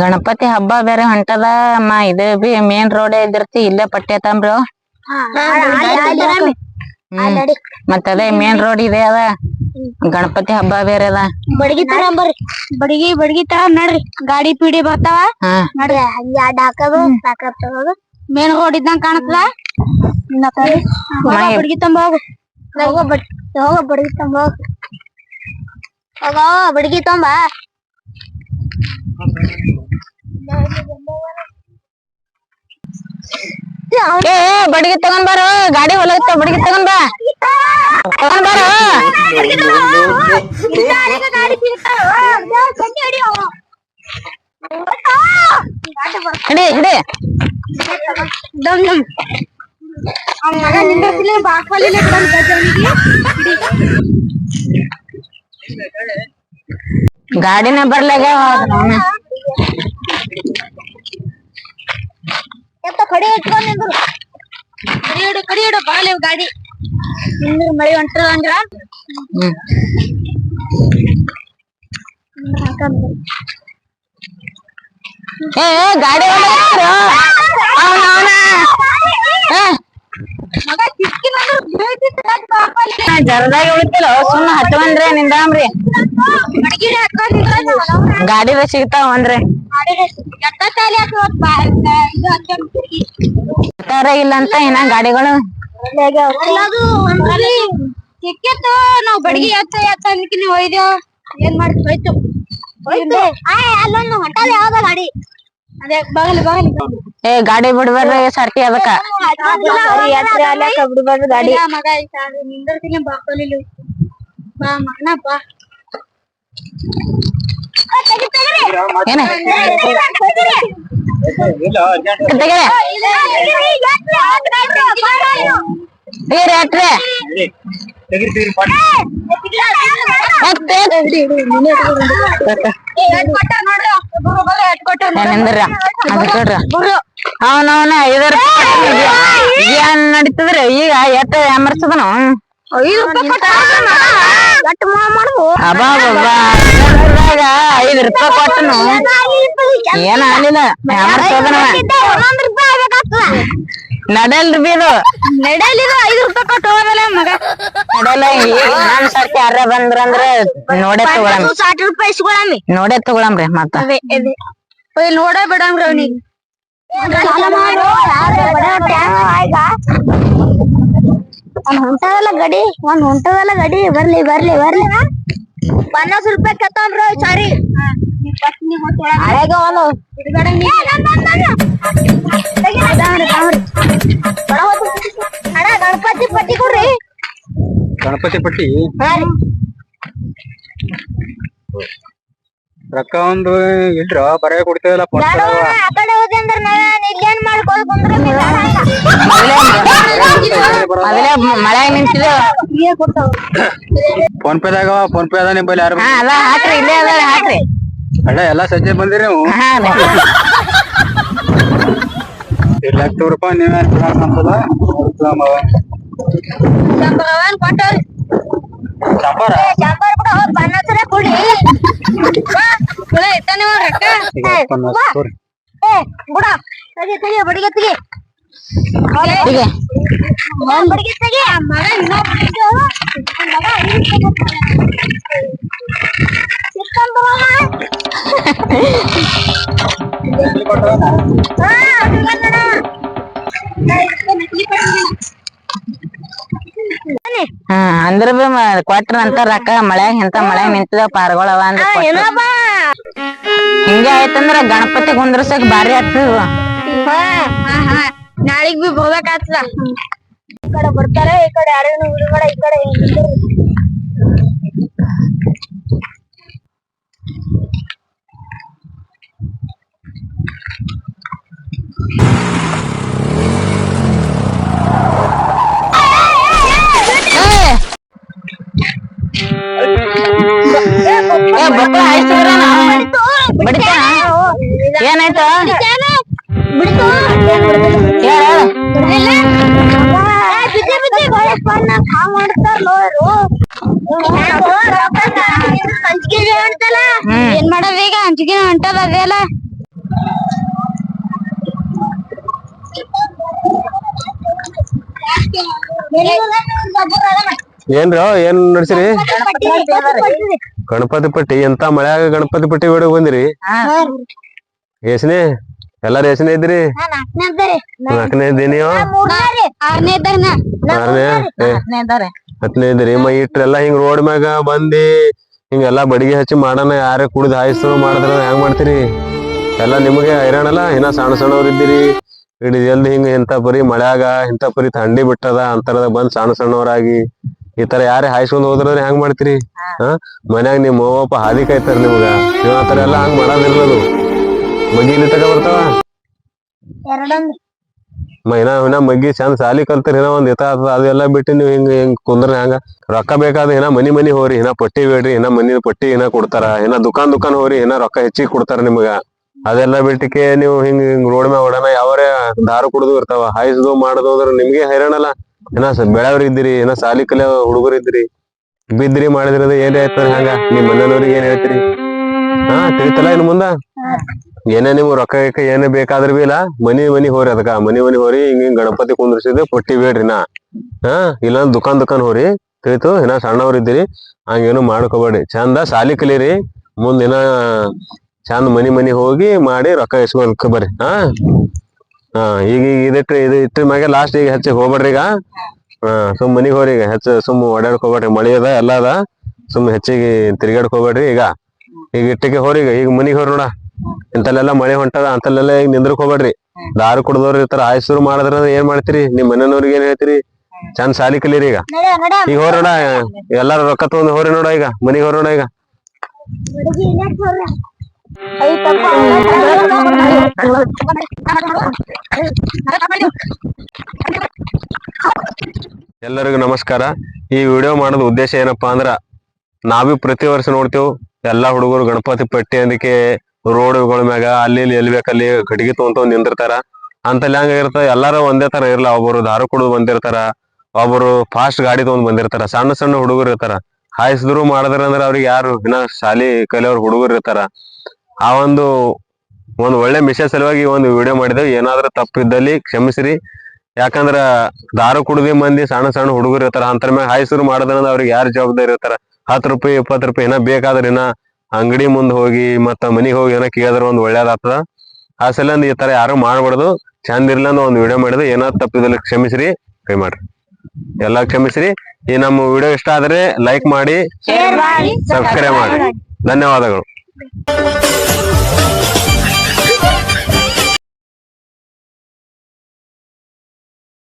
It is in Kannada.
ಗಣಪತಿ ಹಬ್ಬ ಬೇರೆ ಹೊಂಟದ ಅಮ್ಮ. ಇದ ಬಿ ಮೇನ್ ರೋಡ್ ಇದಿರ್ತಿ ಇಲ್ಲೇ ಪಟ್ಟೆ ತಂಬ್ರು ಹ್ಮ್. ಮತ್ತ ಅದೇ ಮೇನ್ ರೋಡ್ ಇದೆ ಅದ. ಗಣಪತಿ ಹಬ್ಬ ಬೇರೆ ಅದ. ಬಡಗಿ ತಗೊಂಬರ್ರಿ ಬಡಗಿ ಬಡಗಿ ತರ ನಡ್ರಿ. ಗಾಡಿ ಪೀಡಿ ಬರ್ತಾವ. ನಡ್ರಿ. ಹಂಗೆ ಹಾಕೋದು ತಗೋದು ಮೇನ್ ರೋಡ್ ಇದ್ದಂಗ ಕಾಣತ್ತದ ಬಡಗಿ ತಂಬ ಹೋಗು. ಹೋಗೋ ಹೋಗೋ ಬಡಗಿ ತಂಬ ಹೋಗು. ಹೋಗೋ ಬಡಗಿ ತಂಬ ಏ ಬಡಿಗೆ ತಗೊಂಡ್ ಬಾರೋ ಗಾಡಿ ಹೊಲಗತ್ತ ಬಡಿಗೆ ತಗೊಂಡ್ ಬಾ. ತಗೊಂಡ್ ಬಾರೋ. ಹಿಡಿ ಹಿಡಿ. ದಮ್ ದಮ್. ಅವ್ನ್ ಮಗ ನಿಂದ್ರಸಿಲ್ಲ ಬಾಕ್ವಲಿಲ್ಲ ಬಿಡೋನ್ ಗಜ್ಜ ಅವ್ನಿಗೆ. ಗಾಡಿನ ಬರ್ಲಾಗ ಎತ್ತ ಕಡೆ ಇಟ್ಕೊಂಡ್ ನಿಂದ್ರು. ಕಡಿ ಇಡು ಕಡಿ ಇಡು ಬಾಲೆ ಗಾಡಿ. ನಿಂದ್ರ ಮಳಿ ಹೊಂಟದ ಅಂದ್ರ. ಏ ಗಾಡಿ. ಜರದಾಗ ಉಳಿತಿಲ್ಲ ಸುಮ್ಮ ಹತ್ತವಂದ್ರೆ ನಿಂದಾಮ್ರಿ ಗಾಡಿ ಸಿಗ್ತಾವ ಅಂದ್ರೆ. ಬಾ ಇಲ್ಲ ಅಂತ ಏನ ಗಾಡಿಗಳು? ಸಿಕ್ಕಿತ್ತು ನಾವ್ ಬಡಗಿ ಎತ್ತ ಎತ್ತ ಒಯ್ದೇವ್ ಏನ್ ಮಾಡ್ತು ಹೋಯ್ತು. ಹೋಯ್ತು. ಅಲ್ಲೊಂದು ಹೊಂಟದ ಯಾವ್ದ ಗಾಡಿ? ಅದೇ ಬಗಲ್ ಬಗಲ್. ಏ ಗಾಡಿ ಬಿಡ್ಬೇಡ್ರಿ ಸರ್ತಿ ಅದಕ್ಕ ಬಿಡ್ಬಾರ್ದು ಗಾಡಿ. ಮಗ ನಿಂದಿರ್ತೀನಿ ಕೊಲಿಲು. ಬಾ ಮಗನ ಬಾ. ಏನ ಅವನವನ ಐದಾರು ಏನ್ ನಡೀತದ್ರಿ ಈಗ ಎತ್ತ ಎಮರ್ಸದನು ಐದು ಐದ್ ರೂಪಾಯಿ ಕೊಟ್ಟನು. ಏನ ಆಗ್ಲಿಲ್ಲ ಎಮರ್ಸದನವ ನಡಲ್ರಿ ಬಿ ಇದು. ನಡೆಯಲಿದು ಐದು ರೂಪಾಯಿ ಕೊಟ್ಟು ಹೋಗಲ್ಲ ಮಗ. ನಡಲ್ಲ ಈಗ ನಮ್ ಸರ್ತಿ ಯಾರ ಬಂದ್ರಂದ್ರ ನೋಡೇ ತಗೊಳಮ್. ಸಾಟ್ ರೂಪಾಯಿ ಇಸ್ಕೊಳಮ್ಮಿ ನೋಡೇ ತಗೊಳಮ್ರಿ ಮತ್ತ. ನೋಡೇ ಬಿಡಮ್ರಿ ಅವ್ನಿಗೆ. ಒಂದ್ ಹೊಂಟದಲ್ಲ ಗಡಿ ಒಂದ್ ಹೊಂಟದಲ್ಲ ಗಡಿ ಬರ್ಲಿ ಬರ್ಲಿ ಬರ್ಲಿ ಪನ್ನಾಸ್ ರೂಪಾಯಿ ಕತ್ತವ್ರಿ ಸಾರಿ ಒಂದು ಅಣ್ಣ ಗಣಪತಿ ಪಟ್ಟಿ ಕೊಡ್ರಿ ಗಣಪತಿ ಪಟ್ಟಿ ಹಾ ರೀ ರೊಕ್ಕ ಒಂದು ಇಲ್ರ ಬರೇ ಕೊಡ್ತೇವಲ್ಲ ಅಣ್ಣ, ಮಳೆ ನಿಂತಿದೆ ಫೋನ್ ಪೇ ದಾಗ ಫೋನ್ ಪೇ ಅದ ನಿಂಬಲ್ಲಿ ಯಾರು? ಹಾಕ್ರಿ ಇಲ್ಲೇ ಅದ ಹಾಕ್ರಿ. ಅಲ್ಲ ಎಲ್ಲಾ ಸಜ್ಜೆ ಬಂದಿರಿ ನೀವು? ಇರ್ಲಾಕ್ ರೂಪಾಯಿ ನೀವೇ ಅಂತದ? ಕೊಟ್ಟವ್ರಿ. ಸಾಂಬಾರ ಶಾಂಬಾರ್ ಬಿಡ ಹೋಗ್ ಬಣ್ಣಸರ ಕುಡಿ. ಬಾ ಇತ್ತಾನೆ ರೊಕ್ಕ. ಏ ಬಿಡ. ತೆಗಿ ತೆಗಿ ಬಡಿಗೆ ತೆಗಿ. ಹೀಗೆ ಒಂದ್ ಬಡಿಗೆ ತೆಗಿ. ಮಗ ಇನ್ನೊಬ್ಬ ಮಗ. ಹಾ, ಅದು ಬಂದಣ. ಅಂದ್ರ ಬಿ ಮ- ಕೊಟ್ರ ಅಂತ ರೊಕ್ಕ ಮಳ್ಯಾಗ ಇಂತ ಮಳ್ಯಾಗ ನಿಂತಿದ ಪಾರ್ಗೊಳ ಅವ ಅಂದ್ರ ಆ, ಕೊಟ್ರ. ಏನಪ್ಪ? ಹಿಂಗೆ ಆಯ್ತಂದ್ರ ಗಣಪತಿ ಕುಂದ್ರಸಕ್ ಬಾರಿ ಆಗ್ತದ ಹಾ, ಹಾ, ಹಾ. ನಾಳಿಗ್ ಬಿ ಬರ್ಬೇಕಾಗ್ತದ ಈ ಕಡೆ ಬರ್ತಾರೆ ಈ ಕಡೆ ಯಾರಿಗೂ ಬಿಡಬೇಡ ಈ ಕಡೆ ಏನ್ ಈಗ ಹಂಚಿಗೆ ಹೊಂಟದ ಏನ್ ನಡ್ಸಿರಿ? ಗಣಪತಿ ಪಟ್ಟಿ ಎಂತ ಮಳೆಯಾಗ ಗಣಪತಿ ಪಟ್ಟಿ ಹೊಡಕ್ ಬಂದಿರಿ. ಎಸ್ನೇ ಎಲ್ಲಾರು ಎಷ್ಟನೇ ಇದ್ರಿ ನಾಲ್ಕನೇ ಇದ್ದೀನಿ. ಆರನೇ ಹತ್ತನೇ ಇದ್ರಿ ಮ ಇಟ್ರೆಲ್ಲಾ ಹಿಂಗ್ ರೋಡ್ ಮ್ಯಾಗ ಬಂದಿ ಹಿಂಗೆಲ್ಲಾ ಬಡಿಗೆ ಹಚ್ಚಿ ಮಾಡೋಣ ಯಾರೇ ಕುಡಿದ್ ಹಾಯಿಸ್ತು ಮಾಡಿದ್ರ ಹೆಂಗ್ ಮಾಡ್ತೀರಿ? ಎಲ್ಲಾ ನಿಮಗೆ ಹೈರಾಣಲ್ಲ ಇನ್ನ ಸಣ್ಣ ಸಣ್ಣವ್ರ ಇದ್ದೀರಿ. ಇಡೀ ಜಲ್ದಿ ಹಿಂಗ ಇಂಥ ಪರಿ ಮಳೆಯಾಗ ಇಂಥ ಪರಿ ಥಂಡಿ ಬಿಟ್ಟದ ಅಂತರದ ಬಂದ್ ಸಣ್ಣ ಸಣ್ಣವರಾಗಿ ಈ ತರ ಯಾರೇ ಹಾಯ್ಸ್ಕೊಂಡ್ ಹೋದ್ರ ಹೆಂಗ್ ಮಾಡ್ತೀರಿ? ಹಾ. ಮನ್ಯಾಗ ನಿಮ್ ಅವ್ವಪ್ಪ ಹಾದಿ ಕಾಯ್ತಾರ ನಿಮ್ಗ. ನೀವ್ ಆತರ ತರ ಎಲ್ಲಾ ಹಂಗ್ ಮಾಡೋದಿರ್ಲದು. ಮಗಿಲಿ ತಗ ಬರ್ತಾವ? ಎರಡೊಂದು. ಮ ಇನ್ನ ಇನ್ನ ಮಗ್ಗಿ ಚಂದ ಸಾಲಿ ಕಲ್ತಾರ ಏನೋ ಒಂದ್ ಇತ ಆತದ ಅದೆಲ್ಲ ಬಿಟ್ಟು ನೀವ್ ಹಿಂಗ ಹಿಂಗ್ ಕುಂದ್ರ ಹಂಗ. ರೊಕ್ಕ ಬೇಕಾದ ಇನ್ನ ಮನಿ ಮನಿ ಹೋರಿ ಇನ್ನ ಪಟ್ಟಿ ಬೇಡ್ರಿ ಇನ್ನ ಮನಿ ಪಟ್ಟಿ ಇನ್ನ ಕೊಡ್ತಾರ ಇನ್ನ ದುಕಾನ್ ದುಕಾನ್ ಹೋರಿ ಇನ್ನ ರೊಕ್ಕ ಹೆಚ್ಚಿಗೆ ಕೊಡ್ತಾರ ನಿಮಗ. ಅದೆಲ್ಲ ಬಿಟ್ಟಿಕೆ ನೀವು ಹಿಂಗ್ ಹಿಂಗ್ ರೋಡ್ ಮ್ಯಾಗ ಓಡಾನ ಯಾವರೇ ದಾರು ಕುಡ್ದು ಇರ್ತಾವ ಹಾಯ್ಸದು ಮಾಡೋದು ನಿಮಗೆ ನಿಮ್ಗೆ ಹೈರಾಣಲ್ಲ. ಏನ ಬೆಳವ್ರ ಬೆಳೆಯವ್ರ ಇದ್ದೀರಿ ಇನ್ನ ಸಾಲಿ ಕಲಿಯೋ ಹುಡುಗರು ಇದ್ರಿ ಬಿದ್ರಿ ಮಾಡಿದ್ರದ ಏನೇ ಏನ್ ಹೇಳ್ತಾರ ಹಂಗ ನಿಮ್ ಮನೆಯವ್ರಿಗೆ ಏನ್ ಹೇಳ್ತೀರಿ? ಹಾ ತಿಳಿತಲ್ಲ ಇನ್ ಮುಂದ? ಏನೇ ನಿಮ್ಗೆ ರೊಕ್ಕ ಗಿಕ್ಕ ಏನೇ ಬೇಕಾದ್ರ ಬಿ ಇಲ್ಲ. ಮನಿ ಮನಿ ಹೋರಿ ಅದಕ್ಕ. ಮನಿ ಮನಿ ಹೋರಿ, ಹಿಂಗ್ ಹಿಂಗ್ ಗಣಪತಿ ಕುಂದ್ರಿಸಿದ್ರೆ ಪಟ್ಟಿ ಬೇಡ್ರಿ ನಾ. ಹಾ ಇಲ್ಲ ದುಕಾನ್ ದುಕಾನ್ ಹೋರಿ. ತಿಳಿತು, ಇನ್ನ ಸಣ್ಣವ್ರ ಇದ್ದೀರಿ. ಹಂಗೇನು ಮಾಡ್ಕೋಬೇಡಿ ಚಂದ ಸಾಲಿ ಕಲೀರಿ. ಮುಂದಿನ ಚಂದ ಮನಿ ಮನಿ ಹೋಗಿ ಮಾಡಿ ರೊಕ್ಕ ಇಸ್ಕೊಳ್ಕ ಬರ್ರಿ. ಹಾ? ಹಾ, ಈಗ ಈಗ ಇದಿಟ್ರಿ ಇದು ಇಟ್ಟ ಮ್ಯಾಗೆ ಲಾಸ್ಟ್ ಈಗ ಹೆಚ್ಚಿಗೆ ಹೋಗ್ಬೇಡ್ರಿ ಈಗ. ಹಾ, ಸುಮ್ ಮನಿಗ್ ಹೋರಿ ಈಗ. ಹೆಚ್ಚ ಸುಮ್ ಓಡಾಡಕ್ ಹೋಗ್ಬೇಡ್ರಿ ಮಳಿ ಅದ, ಎಲ್ಲ ಅದ. ಸುಮ್ ಹೆಚ್ಚಿಗೆ ತಿರ್ಗಾಡಕ್ ಈಗ. ಈಗ ಇಟ್ಟಿಗೆ ಹೋರಿ ಈಗ. ಈಗ ಮನಿಗ್ ಹೋರಿ ನೋಡ. ಇಂತಲ್ಲೆಲ್ಲ ಮಳೆ ಹೊಂಟದ ಅಂತಲ್ಲೆಲ್ಲ ಈಗ ನಿಂದ್ರಕ್ ಹೋಗ್ಬೇಡ್ರಿ. ದಾರು ಕುಡ್ದವ್ರು ಇರ್ತಾರ ಆಯ್ಸುರು ಮಾಡಿದ್ರ ಏನ್ ಮಾಡ್ತೀರಿ? ನಿಮ್ ಮನೆಯವ್ರಿಗೆ ಏನ್ ಹೇಳ್ತೀರಿ? ಚಂದ್ ಸಾಲಿ ಕಲೀರಿ ಈಗ. ಈಗ ಹೋರ್ ನೋಡ ಎಲ್ಲಾರು ರೊಕ್ಕ ತಗೊಂಡ್ ಹೋರಿ ನೋಡ ಈಗ ಮನಿಗ್ ಹೋರ್ ನೋಡ ಈಗ. ಎಲ್ಲರಿಗೂ ನಮಸ್ಕಾರ. ಈ ವಿಡಿಯೋ ಮಾಡೋದ್ ಉದ್ದೇಶ ಏನಪ್ಪಾ ಅಂದ್ರ ನಾವಿ ಪ್ರತಿ ವರ್ಷ ನೋಡ್ತೇವ್ ಎಲ್ಲಾ ಹುಡುಗರು ಗಣಪತಿ ಪಟ್ಟಿ ಅಂದಕ್ಕೆ ರೋಡ್ಗಳ ಮ್ಯಾಗ ಅಲ್ಲಿ ಇಲ್ಲಿ ಎಲ್ಲಿ ಬೇಕಲ್ಲಿ ಕಟ್ಟಿಗೆ ತಗೊಂಡ್ ನಿಂದಿರ್ತಾರ. ಅಂತಲ್ಲಿ ಹಂಗ ಇರ್ತಾರ ಎಲ್ಲಾರು ಒಂದೇ ತರ ಇರ್ಲ. ಒಬ್ಬರು ದಾರು ಕುಡಿದು ಬಂದಿರ್ತಾರ. ಒಬ್ಬರು ಫಾಸ್ಟ್ ಗಾಡಿ ತಗೊಂಡ್ ಬಂದಿರ್ತಾರ. ಸಣ್ಣ ಸಣ್ಣ ಹುಡುಗರು ಇರ್ತಾರ. ಹಾಯಿಸಿದ್ರು, ಮಾಡಿದ್ರ ಅಂದ್ರ ಅವ್ರಿಗೆ ಯಾರು ಇನ್ನ ಶಾಲಿ ಕಲಿಯೋರ್ ಹುಡುಗರು ಇರ್ತಾರ. ಆ ಒಂದು, ಒಂದ್ ಒಳ್ಳೆ ಮೆಸೇಜ್ ಸಲುವಾಗಿ ಒಂದು ವಿಡಿಯೋ ಮಾಡಿದ್ವಿ ಏನಾದ್ರೂ ತಪ್ಪಿದ್ದಲ್ಲಿ ಕ್ಷಮಿಸ್ರಿ. ಯಾಕಂದ್ರ ದಾರು ಕುಡ್ದಿ ಮಂದಿ ಸಣ್ಣ ಸಣ್ಣ ಹುಡುಗರು ಇರ್ತಾರ. ಅಂತರ ಮ್ಯಾಗ ಹಾಯಿಸಿದ್ರು ಮಾಡೋದ್ರಿಂದ ಅವ್ರಿಗೆ ಯಾರು ಜವಾಬ್ದಾರಿ ಇರ್ತಾರ? ಹತ್ತು ರೂಪಾಯಿ, ಇಪ್ಪತ್ತು ರೂಪಾಯಿ ಏನ ಬೇಕಾದ್ರ ಇನ್ನ ಅಂಗಡಿ ಮುಂದ್ ಹೋಗಿ ಮತ್ತ ಮನಿಗ್ ಹೋಗಿ ಏನೋ ಕೇಳಿದ್ರ ಒಂದ್ ಒಳ್ಳೇದಾಗ್ತದ. ಆ ಸಲಿಂದ ಈ ತರ ಯಾರು ಮಾಡ್ಬಾರ್ದು. ಚಂದ ಇರ್ಲಂದ ಒಂದ್ ವಿಡಿಯೋ ಮಾಡಿದ್ರೆ ಏನೋ ತಪ್ಪಿದಲ್ಲಿ ಕ್ಷಮಿಸ್ರಿ ಕೈ ಮಾಡ್ರಿ. ಎಲ್ಲಾ ಕ್ಷಮಿಸ್ರಿ. ಈ ನಮ್ಮ ವಿಡಿಯೋ ಇಷ್ಟ ಆದ್ರೆ ಲೈಕ್ ಮಾಡಿ ಸಬ್ಸ್ಕ್ರೈಬ್ ಮಾಡಿ. ಧನ್ಯವಾದಗಳು.